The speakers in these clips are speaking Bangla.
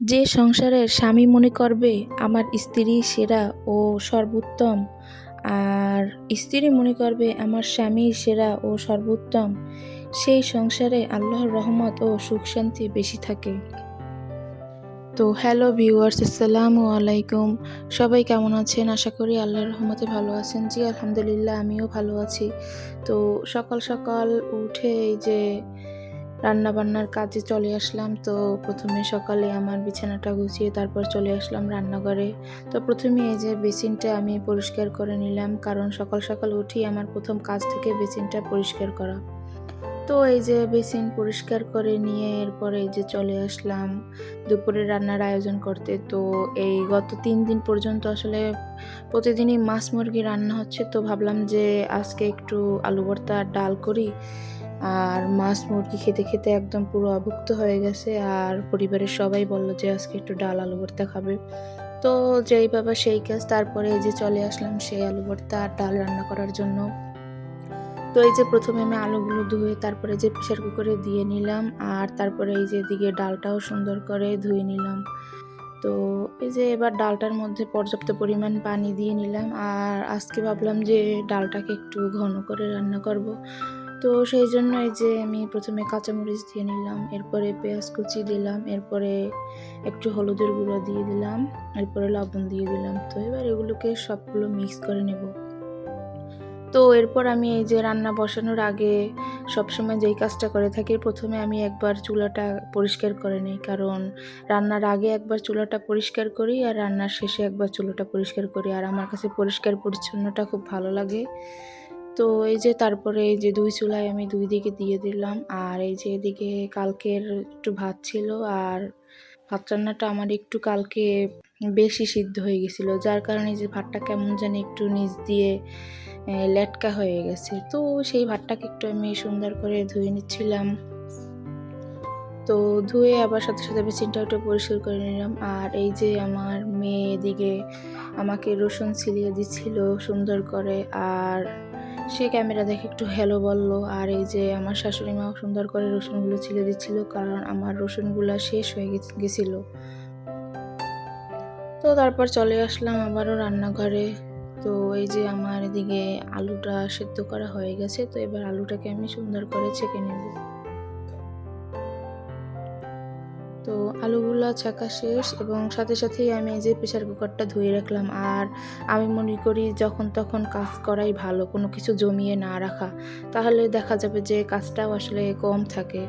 যে সংসারের স্বামী মনে করবে, আমার স্ত্রী সেরা ও সর্বোত্তম। আর স্ত্রী মনে করবে, আমার স্বামী সেরা ও সর্বোত্তম। সেই সংসারে আল্লাহর রহমত ও সুখ শান্তি বেশি থাকে। তো হ্যালো ভিউয়ার্স, আসসালামু আলাইকুম। সবাই কেমন আছেন? আশা করি আল্লাহর রহমতে ভালো আছেন। জি, আলহামদুলিল্লাহ, আমিও ভালো আছি। তো সকাল সকাল উঠে যে রান্না বান্নার কাজে চলে আসলাম। তো প্রথমে সকালে আমার বিছানাটা গুছিয়ে তারপর চলে আসলাম রান্নাঘরে। তো প্রথমে এই যে বেসিনটা আমি পরিষ্কার করে নিলাম, কারণ সকাল সকাল উঠি আমার প্রথম কাজ থেকে বেসিনটা পরিষ্কার করা। তো এই যে বেসিন পরিষ্কার করে নিয়ে এরপরে এই যে চলে আসলাম দুপুরে রান্নার আয়োজন করতে। তো এই গত তিন দিন পর্যন্ত আসলে প্রতিদিনই মাছ মুরগি রান্না হচ্ছে। তো ভাবলাম যে আজকে একটু আলু ভর্তা ডাল করি। আর মাছ মুরগি খেতে খেতে একদম পুরো অভুক্ত হয়ে গেছে আর পরিবারের সবাই বলল যে আজকে একটু ডাল আলু ভর্তা খাবে। তো যেই বাবা সেই কাজ, তারপরে এই যে চলে আসলাম সেই আলু ভর্তা আর ডাল রান্না করার জন্য। তো এই যে প্রথমে আমি আলুগুলো ধুয়ে তারপরে যে প্রেশার কুকারে দিয়ে নিলাম আর তারপরে এই যে দিকে ডালটাও সুন্দর করে ধুয়ে নিলাম। তো এই যে এবার ডালটার মধ্যে পর্যাপ্ত পরিমাণ পানি দিয়ে নিলাম আর আজকে ভাবলাম যে ডালটাকে একটু ঘন করে রান্না করব। তো সেই জন্য এই যে আমি প্রথমে কাঁচামরিচ দিয়ে নিলাম, এরপরে পেঁয়াজ কুচি দিলাম, এরপরে একটু হলুদের গুঁড়ো দিয়ে দিলাম, এরপরে লবণ দিয়ে দিলাম। তো এবার এগুলোকে সবগুলো মিক্স করে নেব। তো এরপর আমি এই যে রান্না বসানোর আগে সবসময় যেই কাজটা করে থাকি, প্রথমে আমি একবার চুলাটা পরিষ্কার করে নিই। কারণ রান্নার আগে একবার চুলাটা পরিষ্কার করি আর রান্নার শেষে একবার চুলাটা পরিষ্কার করি। আর আমার কাছে পরিষ্কার পরিচ্ছন্নটা খুব ভালো লাগে। তো এই যে তারপরে এই যে দুই চুলায় আমি দুই দিকে দিয়ে দিলাম। আর এই যে এদিকে কালকের একটু ভাত ছিল আর ভাত রান্নাটা আমার একটু কালকে বেশি সিদ্ধ হয়ে গেছিল, যার কারণে যে ভাতটা কেমন জানি একটু নিচ দিয়ে লেটকা হয়ে গেছে। তো সেই ভাতটাকে একটু আমি সুন্দর করে ধুয়ে নিচ্ছিলাম। তো ধুয়ে আবার সাথে সাথে বেসিনটা একটু পরিষ্কার করে নিলাম। আর এই যে আমার মেয়ে এদিকে আমাকে রসুন ছিলিয়ে দিচ্ছিল সুন্দর করে। আর সে ক্যামেরা দেখে একটু হ্যালো বলল। আর এই যে আমার শাশুড়ি মাও সুন্দর করে রসুনগুলো ছিলে দিচ্ছিল, কারণ আমার রসুনগুলো শেষ হয়ে গেছিল। তো তারপর চলে আসলাম আবারও রান্নাঘরে। তো এই যে আমার এদিকে আলুটা সেদ্ধ করা হয়ে গেছে, তো এবার আলুটাকে আমি সুন্দর করে ছেঁকে নেব। তো আলুগুলো ছাকা শেষ এবং সাথে সাথেই আমি এই যে প্রেশার কুকারটা ধুয়ে রাখলাম। আর আমি মনে করি যখন তখন কাজ করাই ভালো, কোনো কিছু জমিয়ে না রাখা। তাহলে দেখা যাবে যে কাজটাও আসলে কম থাকে।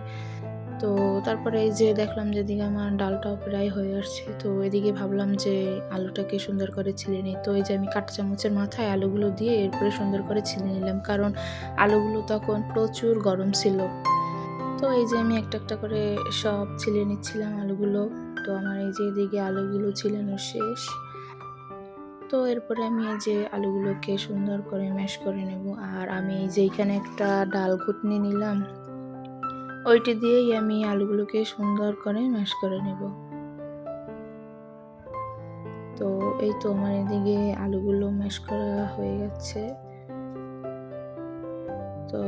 তো তারপরে এই যে দেখলাম যে এদিকে আমার ডালটাও প্রায় হয়ে আসছে। তো এদিকে ভাবলাম যে আলুটাকে সুন্দর করে ছিলে নিই। তো এই যে আমি কাঁটা চামচের মাথায় আলুগুলো দিয়ে এরপরে সুন্দর করে ছিলে নিলাম। কারণ আলুগুলো তখন প্রচুর গরম ছিল। তো এই যে আমি একটা একটা করে সব ছিলে নিচ্ছিলাম আলুগুলো। তো আমার এই যে এদিকে আলুগুলো ছিলানো শেষ। তো এরপরে আমি এই যে আলুগুলোকে সুন্দর করে ম্যাশ করে নেব। আর আমি এই যে এখানে একটা ডাল ঘুটনি নিলাম, ওইটি দিয়েই আমি আলুগুলোকে সুন্দর করে ম্যাশ করে নেব। তো এই তো আমার এদিকে আলুগুলো ম্যাশ করা হয়ে গেছে। তো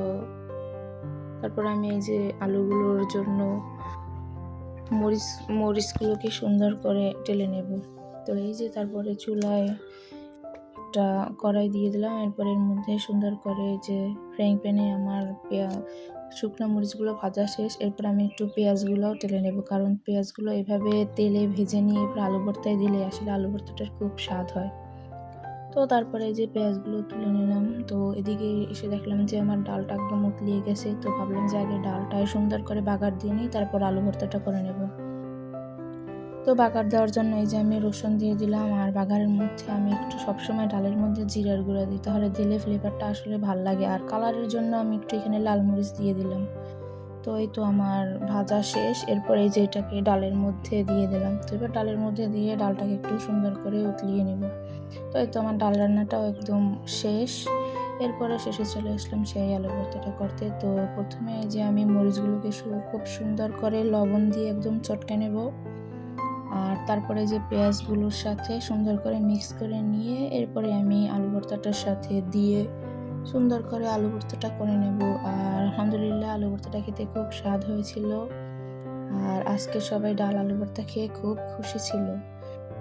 তারপর আমি এই যে আলুগুলোর জন্য মরিচ, মরিচগুলোকে সুন্দর করে টেলে নেব। তো এই যে তারপরে চুলায় একটা কড়াই দিয়ে দিলাম। এরপর এর মধ্যে সুন্দর করে যে ফ্রাইং প্যানে আমার পেঁয়াজ শুকনো মরিচগুলো ভাজা শেষ। এরপর আমি একটু পেঁয়াজগুলোও টেলে নেব, কারণ পেঁয়াজগুলো এভাবে তেলে ভেজে নিয়ে এরপর আলু ভর্তায় দিলে আসলে আলু ভর্তাটার খুব স্বাদ হয়। তো তারপরে যে পেঁয়াজগুলো তুলে নিলাম। তো এদিকে এসে দেখলাম যে আমার ডালটা একদম উতলিয়ে গেছে। তো ভাবলাম যে আগে ডালটায় সুন্দর করে বাগার দিয়ে নিই, তারপর আলু ভর্তাটা করে নেব। তো বাগার দেওয়ার জন্য এই যে আমি রসুন দিয়ে দিলাম, আর বাগারের মধ্যে আমি একটু সবসময় ডালের মধ্যে জিরার গুঁড়া দিই, তাহলে দিলে ফ্লেভারটা আসলে ভালো লাগে। আর কালারের জন্য আমি একটু এখানে লাল মরিচ দিয়ে দিলাম। তো এই তো আমার ভাজা শেষ। এরপর এই যে এটাকে ডালের মধ্যে দিয়ে দিলাম। তো এবার ডালের মধ্যে দিয়ে ডালটাকে একটু সুন্দর করে উতলিয়ে নেব। তো এই তো আমার ডাল রান্নাটাও একদম শেষ। এরপরে শেষে চলে আসলাম সেই আলু ভর্তাটা করতে। তো প্রথমে যে আমি মরিচগুলোকে খুব সুন্দর করে লবণ দিয়ে একদম চটকে নেব। আর তারপরে যে পেঁয়াজগুলোর সাথে সুন্দর করে মিক্স করে নিয়ে এরপরে আমি আলু ভর্তাটার সাথে দিয়ে সুন্দর করে আলু ভর্তাটা করে নেব। আর আলহামদুলিল্লাহ আলু ভর্তাটা খেতে খুব স্বাদ হয়েছিল। আর আজকে সবাই ডাল আলু ভর্তা খেয়ে খুব খুশি ছিল।